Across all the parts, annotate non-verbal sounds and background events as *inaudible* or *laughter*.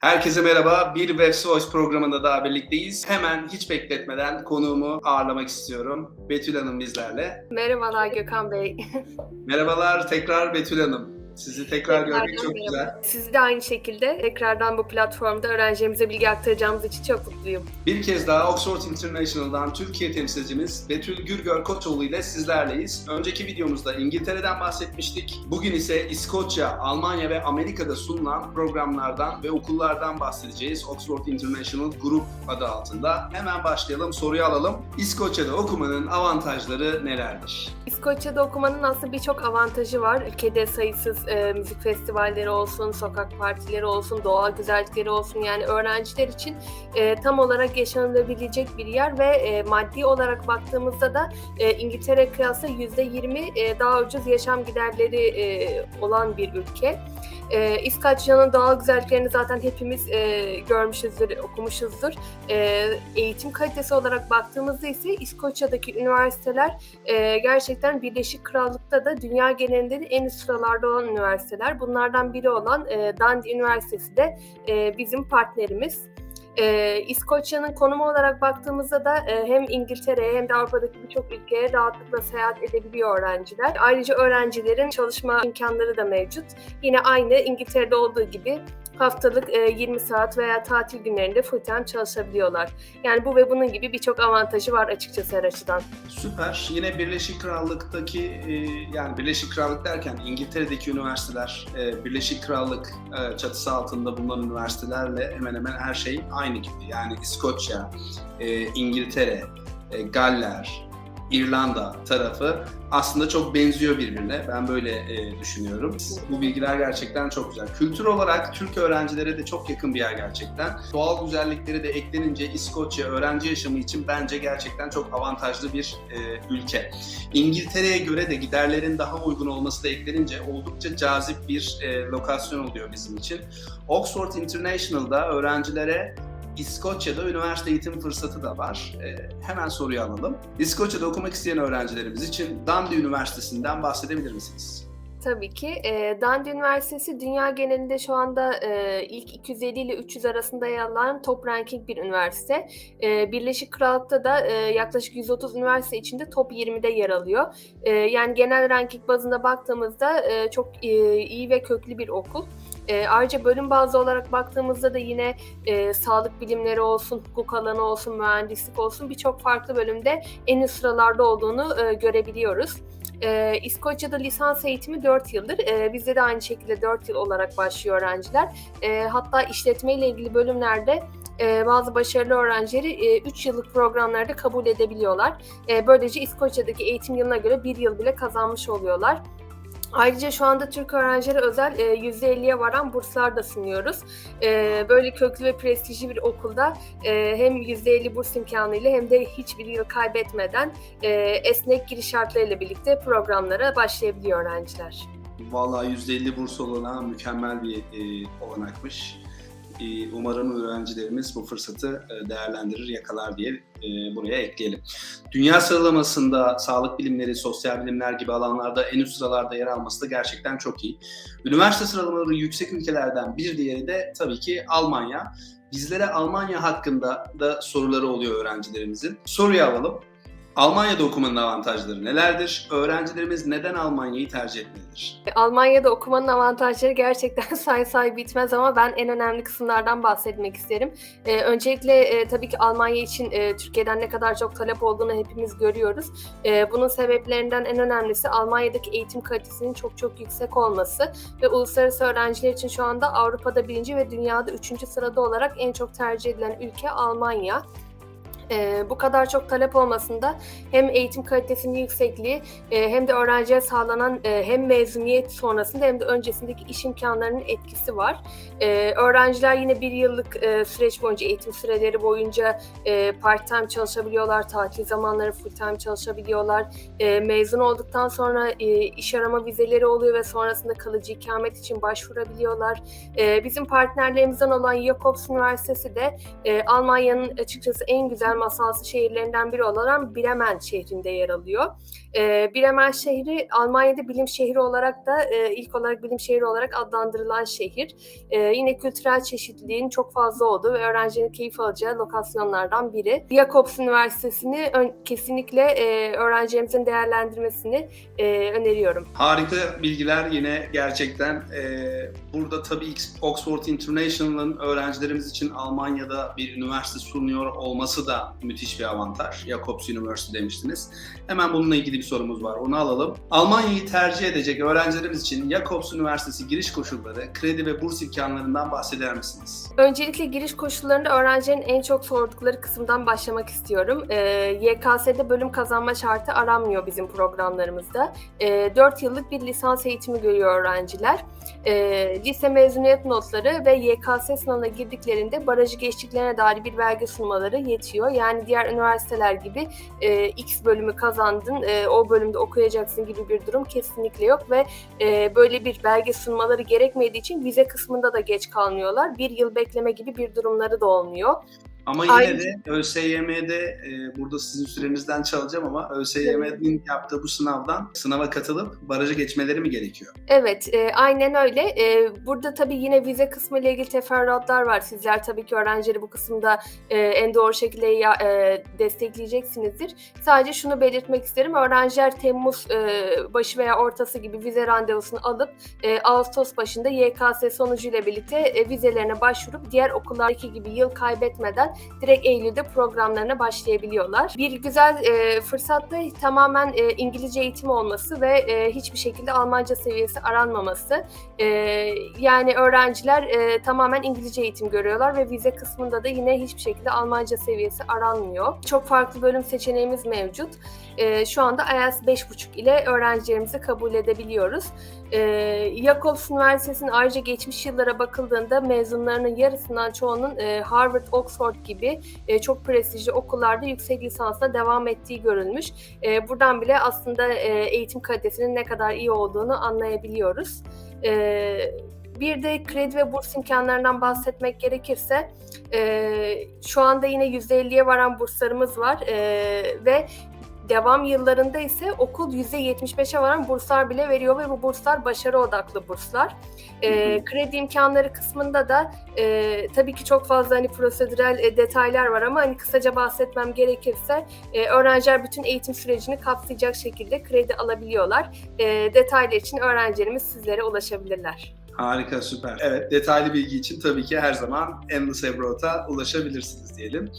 Herkese merhaba. Bir Webs Voice programında daha birlikteyiz. Hemen hiç bekletmeden konuğumu ağırlamak istiyorum. Betül Hanım bizlerle. Merhabalar Gökhan Bey. *laughs* Merhabalar tekrar Betül Hanım. Sizi tekrar görmek çok merhaba. güzel. Sizi de aynı şekilde tekrardan bu platformda öğrencilerimize bilgi aktaracağımız için çok mutluyum. Bir kez daha Oxford International'dan Türkiye temsilcimiz Betül Gürgör Koçoğlu ile sizlerleyiz. Önceki videomuzda İngiltere'den bahsetmiştik. Bugün ise İskoçya, Almanya ve Amerika'da sunulan programlardan ve okullardan bahsedeceğiz. Oxford International Group adı altında. Hemen başlayalım, soruyu alalım. İskoçya'da okumanın avantajları nelerdir? İskoçya'da okumanın aslında birçok avantajı var. Ülkede sayısız e, müzik festivalleri olsun, sokak partileri olsun, doğal güzellikleri olsun. Yani öğrenciler için e, tam olarak yaşanabilecek bir yer ve e, maddi olarak baktığımızda da e, İngiltere kıyasla %20 e, daha ucuz yaşam giderleri e, olan bir ülke. E, İskoçya'nın doğal güzelliklerini zaten hepimiz e, görmüşüzdür, okumuşuzdur. E, eğitim kalitesi olarak baktığımızda ise İskoçya'daki üniversiteler e, gerçekten Birleşik Krallık'ta da dünya genelinde de en üst sıralarda olan üniversiteler. Bunlardan biri olan e, Dundee Üniversitesi de e, bizim partnerimiz. E, İskoçya'nın konumu olarak baktığımızda da e, hem İngiltere'ye hem de Avrupa'daki birçok ülkeye rahatlıkla seyahat edebiliyor öğrenciler. Ayrıca öğrencilerin çalışma imkanları da mevcut. Yine aynı İngiltere'de olduğu gibi haftalık e, 20 saat veya tatil günlerinde full time çalışabiliyorlar. Yani bu ve bunun gibi birçok avantajı var açıkçası her açıdan. Süper. Yine Birleşik Krallık'taki e, yani Birleşik Krallık derken İngiltere'deki üniversiteler e, Birleşik Krallık e, çatısı altında bulunan üniversitelerle hemen hemen her şey aynı gibi. Yani İskoçya, e, İngiltere, e, Galler, İrlanda tarafı aslında çok benziyor birbirine. Ben böyle e, düşünüyorum. Bu bilgiler gerçekten çok güzel. Kültür olarak Türk öğrencilere de çok yakın bir yer gerçekten. Doğal güzellikleri de eklenince İskoçya öğrenci yaşamı için bence gerçekten çok avantajlı bir e, ülke. İngiltere'ye göre de giderlerin daha uygun olması da eklenince oldukça cazip bir e, lokasyon oluyor bizim için. Oxford International'da öğrencilere İskoçya'da üniversite eğitim fırsatı da var. Ee, hemen soruyu alalım. İskoçya'da okumak isteyen öğrencilerimiz için Dundee Üniversitesi'nden bahsedebilir misiniz? Tabii ki. E, Dundee Üniversitesi dünya genelinde şu anda e, ilk 250 ile 300 arasında yer alan top ranking bir üniversite. E, Birleşik Krallık'ta da e, yaklaşık 130 üniversite içinde top 20'de yer alıyor. E, yani genel ranking bazında baktığımızda e, çok e, iyi ve köklü bir okul. E, ayrıca bölüm bazlı olarak baktığımızda da yine e, sağlık bilimleri olsun, hukuk alanı olsun, mühendislik olsun birçok farklı bölümde en üst sıralarda olduğunu e, görebiliyoruz. E, İskoçya'da lisans eğitimi 4 yıldır. E, bizde de aynı şekilde 4 yıl olarak başlıyor öğrenciler. E, hatta işletme ile ilgili bölümlerde e, bazı başarılı öğrencileri 3 yıllık programlarda kabul edebiliyorlar. E, böylece İskoçya'daki eğitim yılına göre 1 yıl bile kazanmış oluyorlar. Ayrıca şu anda Türk öğrencilere özel e, %50'ye varan burslar da sunuyoruz. E, böyle köklü ve prestijli bir okulda e, hem %50 burs imkanıyla hem de hiçbir yıl kaybetmeden e, esnek giriş şartlarıyla birlikte programlara başlayabiliyor öğrenciler. Vallahi %50 burs olana mükemmel bir e, olanakmış. E, umarım öğrencilerimiz bu fırsatı e, değerlendirir, yakalar diye e, buraya ekleyelim. Dünya sıralamasında sağlık bilimleri, sosyal bilimler gibi alanlarda en üst sıralarda yer alması da gerçekten çok iyi. Üniversite sıralamaları yüksek ülkelerden bir diğeri de tabii ki Almanya. Bizlere Almanya hakkında da soruları oluyor öğrencilerimizin. Soruyu alalım. Almanya'da okumanın avantajları nelerdir? Öğrencilerimiz neden Almanya'yı tercih etmelidir? Almanya'da okumanın avantajları gerçekten *laughs* say say bitmez ama ben en önemli kısımlardan bahsetmek isterim. Ee, öncelikle e, tabii ki Almanya için e, Türkiye'den ne kadar çok talep olduğunu hepimiz görüyoruz. E, bunun sebeplerinden en önemlisi Almanya'daki eğitim kalitesinin çok çok yüksek olması ve uluslararası öğrenciler için şu anda Avrupa'da birinci ve dünyada üçüncü sırada olarak en çok tercih edilen ülke Almanya. E, bu kadar çok talep olmasında hem eğitim kalitesinin yüksekliği e, hem de öğrenciye sağlanan e, hem mezuniyet sonrasında hem de öncesindeki iş imkanlarının etkisi var. E, öğrenciler yine bir yıllık e, süreç boyunca eğitim süreleri boyunca e, part time çalışabiliyorlar, tatil zamanları full time çalışabiliyorlar. E, mezun olduktan sonra e, iş arama vizeleri oluyor ve sonrasında kalıcı ikamet için başvurabiliyorlar. E, bizim partnerlerimizden olan Jakobs Üniversitesi de e, Almanya'nın açıkçası en güzel masalsı şehirlerinden biri olan Bremen şehrinde yer alıyor. E, Bremen şehri Almanya'da bilim şehri olarak da e, ilk olarak bilim şehri olarak adlandırılan şehir. E, yine kültürel çeşitliliğin çok fazla olduğu ve öğrencinin keyif alacağı lokasyonlardan biri. Jacobs Üniversitesi'ni kesinlikle e, öğrencilerimizin değerlendirmesini e, öneriyorum. Harika bilgiler yine gerçekten. Ee, burada tabii Oxford International'ın öğrencilerimiz için Almanya'da bir üniversite sunuyor olması da müthiş bir avantaj. Jacobs University demiştiniz. Hemen bununla ilgili bir sorumuz var. Onu alalım. Almanya'yı tercih edecek öğrencilerimiz için Jacobs Üniversitesi giriş koşulları, kredi ve burs imkanlarından bahseder misiniz? Öncelikle giriş koşullarında öğrencilerin en çok sordukları kısımdan başlamak istiyorum. Ee, YKS'de bölüm kazanma şartı aranmıyor bizim programlarımızda. Ee, 4 yıllık bir lisans eğitimi görüyor öğrenciler. Ee, lise mezuniyet notları ve YKS sınavına girdiklerinde barajı geçtiklerine dair bir belge sunmaları yetiyor. Yani diğer üniversiteler gibi e, X bölümü kazandın, e, o bölümde okuyacaksın gibi bir durum kesinlikle yok ve e, böyle bir belge sunmaları gerekmediği için vize kısmında da geç kalmıyorlar. Bir yıl bekleme gibi bir durumları da olmuyor. Ama yine Aynen. de ÖSYM'de, e, burada sizin sürenizden çalacağım ama ÖSYM'nin yaptığı bu sınavdan sınava katılıp baraja geçmeleri mi gerekiyor? Evet, e, aynen öyle. E, burada tabii yine vize kısmı ile ilgili teferruatlar var. Sizler tabii ki öğrencileri bu kısımda e, en doğru şekilde ya, e, destekleyeceksinizdir. Sadece şunu belirtmek isterim. Öğrenciler Temmuz e, başı veya ortası gibi vize randevusunu alıp e, Ağustos başında YKS sonucuyla birlikte e, vizelerine başvurup diğer okullardaki gibi yıl kaybetmeden direkt Eylül'de programlarına başlayabiliyorlar. Bir güzel e, fırsat da tamamen e, İngilizce eğitimi olması ve e, hiçbir şekilde Almanca seviyesi aranmaması. E, yani öğrenciler e, tamamen İngilizce eğitim görüyorlar ve vize kısmında da yine hiçbir şekilde Almanca seviyesi aranmıyor. Çok farklı bölüm seçeneğimiz mevcut. E, şu anda IELTS 5.5 ile öğrencilerimizi kabul edebiliyoruz. E, Jacobs Üniversitesi'nin ayrıca geçmiş yıllara bakıldığında mezunlarının yarısından çoğunun e, Harvard, Oxford gibi e, çok prestijli okullarda yüksek lisansla devam ettiği görülmüş. E, buradan bile aslında e, eğitim kalitesinin ne kadar iyi olduğunu anlayabiliyoruz. E, bir de kredi ve burs imkanlarından bahsetmek gerekirse e, şu anda yine %50'ye varan burslarımız var e, ve devam yıllarında ise okul %75'e varan burslar bile veriyor ve bu burslar başarı odaklı burslar. E, kredi imkanları kısmında da e, tabii ki çok fazla hani prosedürel e, detaylar var ama hani kısaca bahsetmem gerekirse e, öğrenciler bütün eğitim sürecini kapsayacak şekilde kredi alabiliyorlar. E, detaylar için öğrencilerimiz sizlere ulaşabilirler. Harika, süper. Evet, detaylı bilgi için tabii ki her zaman Endless Abroad'a ulaşabilirsiniz diyelim.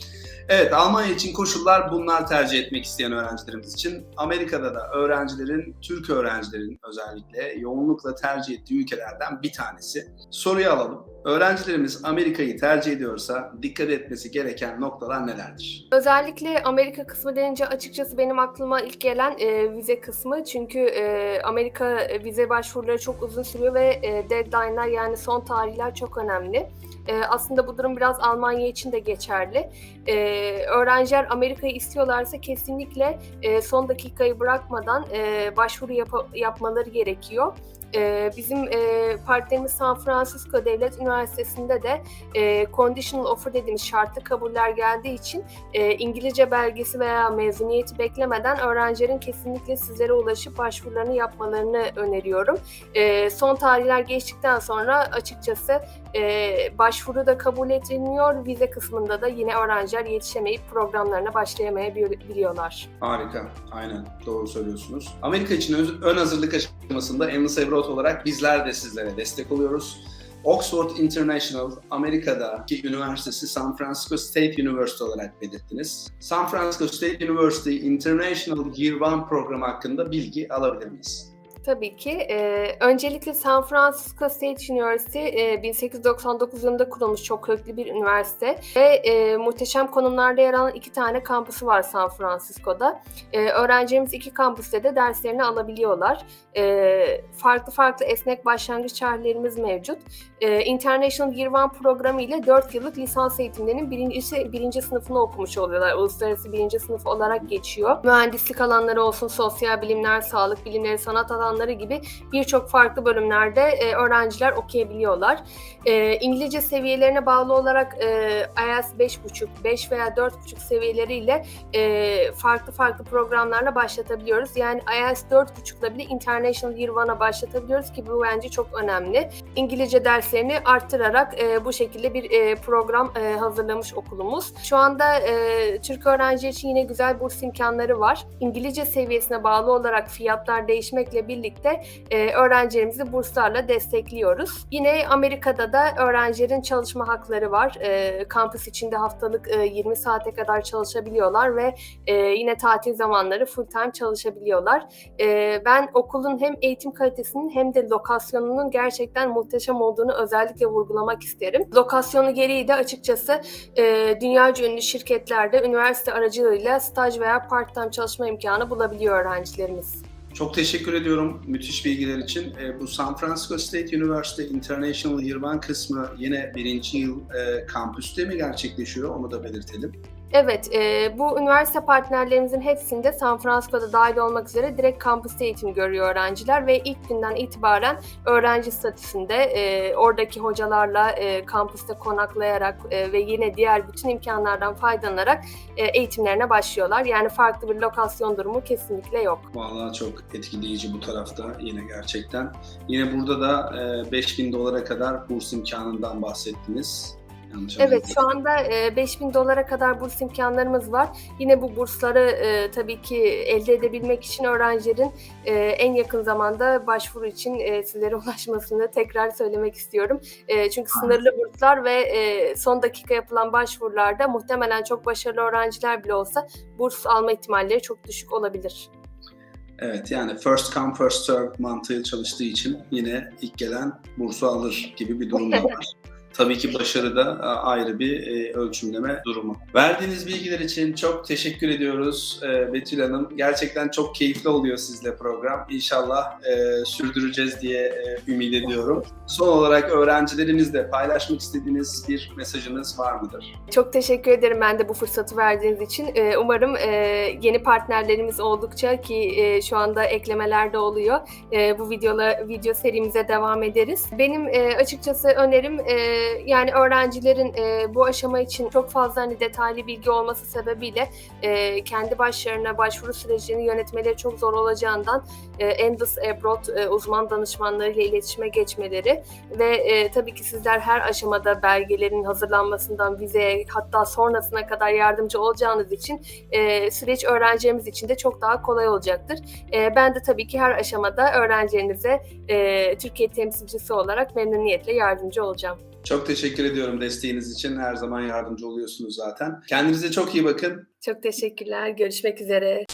Evet, Almanya için koşullar bunlar tercih etmek isteyen öğrencilerimiz için. Amerika'da da öğrencilerin, Türk öğrencilerin özellikle yoğunlukla tercih ettiği ülkelerden bir tanesi. Soruyu alalım. Öğrencilerimiz Amerika'yı tercih ediyorsa dikkat etmesi gereken noktalar nelerdir? Özellikle Amerika kısmı denince açıkçası benim aklıma ilk gelen e, vize kısmı. Çünkü e, Amerika e, vize başvuruları çok uzun sürüyor ve e, deadline'lar yani son tarihler çok önemli. E, aslında bu durum biraz Almanya için de geçerli. E, öğrenciler Amerika'yı istiyorlarsa kesinlikle e, son dakikayı bırakmadan e, başvuru yap- yapmaları gerekiyor. E, bizim e, partnerimiz San Francisco Devlet Üniversitesi'nde de e, conditional offer dediğimiz şartlı kabuller geldiği için e, İngilizce belgesi veya mezuniyeti beklemeden öğrencilerin kesinlikle sizlere ulaşıp başvurularını yapmalarını öneriyorum. E, son tarihler geçtikten sonra açıkçası e, başvuru da kabul edilmiyor. Vize kısmında da yine öğrenciler yetişemeyip programlarına başlayamayabiliyorlar. Harika, aynen doğru söylüyorsunuz. Amerika için ön hazırlık aşamasında Endless Abroad olarak bizler de sizlere destek oluyoruz. Oxford International, Amerika'daki üniversitesi San Francisco State University olarak belirttiniz. San Francisco State University International Year One programı hakkında bilgi alabilir miyiz? Tabii ki. Ee, öncelikle San Francisco State University e, 1899 yılında kurulmuş çok köklü bir üniversite ve e, muhteşem konumlarda yer alan iki tane kampüsü var San Francisco'da. E, öğrencilerimiz iki kampüste de derslerini alabiliyorlar. E, farklı farklı esnek başlangıç tarihlerimiz mevcut. E, International Year One programı ile 4 yıllık lisans eğitimlerinin birincisi, birinci sınıfını okumuş oluyorlar. Uluslararası birinci sınıf olarak geçiyor. Mühendislik alanları olsun, sosyal bilimler, sağlık bilimleri, sanat alanları imkanları gibi birçok farklı bölümlerde e, öğrenciler okuyabiliyorlar. E, İngilizce seviyelerine bağlı olarak e, IELTS 5.5, 5 veya 4.5 seviyeleriyle e, farklı farklı programlarla başlatabiliyoruz. Yani IELTS 4.5'la bile International Year One'a başlatabiliyoruz ki bu bence çok önemli. İngilizce derslerini arttırarak e, bu şekilde bir e, program e, hazırlamış okulumuz. Şu anda e, Türk öğrenci için yine güzel burs imkanları var. İngilizce seviyesine bağlı olarak fiyatlar değişmekle birlikte e, öğrencilerimizi burslarla destekliyoruz. Yine Amerika'da da öğrencilerin çalışma hakları var. E, kampüs içinde haftalık e, 20 saate kadar çalışabiliyorlar ve e, yine tatil zamanları full time çalışabiliyorlar. E, ben okulun hem eğitim kalitesinin hem de lokasyonunun gerçekten muhteşem olduğunu özellikle vurgulamak isterim. Lokasyonu gereği de açıkçası e, dünyaca ünlü şirketlerde üniversite aracılığıyla staj veya part-time çalışma imkanı bulabiliyor öğrencilerimiz. Çok teşekkür ediyorum müthiş bilgiler için. E, bu San Francisco State University International Year One kısmı yine birinci yıl e, kampüste mi gerçekleşiyor? Onu da belirtelim. Evet, e, bu üniversite partnerlerimizin hepsinde San Francisco'da dahil olmak üzere direkt kampüste eğitim görüyor öğrenciler ve ilk günden itibaren öğrenci statüsünde e, oradaki hocalarla e, kampüste konaklayarak e, ve yine diğer bütün imkanlardan faydalanarak e, eğitimlerine başlıyorlar. Yani farklı bir lokasyon durumu kesinlikle yok. Vallahi çok etkileyici bu tarafta yine gerçekten. Yine burada da e, 5000 dolara kadar burs imkanından bahsettiniz. Yanlış Evet şu anda e, 5000 dolara kadar burs imkanlarımız var. Yine bu bursları e, tabii ki elde edebilmek için öğrencilerin e, en yakın zamanda başvuru için e, sizlere *laughs* ulaşmasını tekrar söylemek istiyorum. E, çünkü sınırlı burslar ve e, son dakika yapılan başvurularda muhtemelen çok başarılı öğrenciler bile olsa burs alma ihtimalleri çok düşük olabilir. Evet yani first come first serve mantığı çalıştığı için yine ilk gelen bursu alır gibi bir durum da *laughs* var. Tabii ki başarı da e, ayrı bir e, ölçümleme durumu. Verdiğiniz bilgiler için çok teşekkür ediyoruz e, Betül Hanım. Gerçekten çok keyifli oluyor sizle program. İnşallah sürdüreceğiz diye ümit ediyorum. Son olarak öğrencilerimizle paylaşmak istediğiniz bir mesajınız var mıdır? Çok teşekkür ederim ben de bu fırsatı verdiğiniz için. Umarım yeni partnerlerimiz oldukça ki şu anda eklemeler de oluyor. Bu videola video serimize devam ederiz. Benim açıkçası önerim yani öğrencilerin e, bu aşama için çok fazla hani detaylı bilgi olması sebebiyle e, kendi başlarına başvuru sürecini yönetmeleri çok zor olacağından e, Endless Abroad e, uzman danışmanlarıyla iletişime geçmeleri ve e, tabii ki sizler her aşamada belgelerin hazırlanmasından vizeye hatta sonrasına kadar yardımcı olacağınız için e, süreç öğrencilerimiz için de çok daha kolay olacaktır. E, ben de tabii ki her aşamada öğrencilerinize e, Türkiye temsilcisi olarak memnuniyetle yardımcı olacağım. Çok teşekkür ediyorum desteğiniz için. Her zaman yardımcı oluyorsunuz zaten. Kendinize çok iyi bakın. Çok teşekkürler. Görüşmek üzere.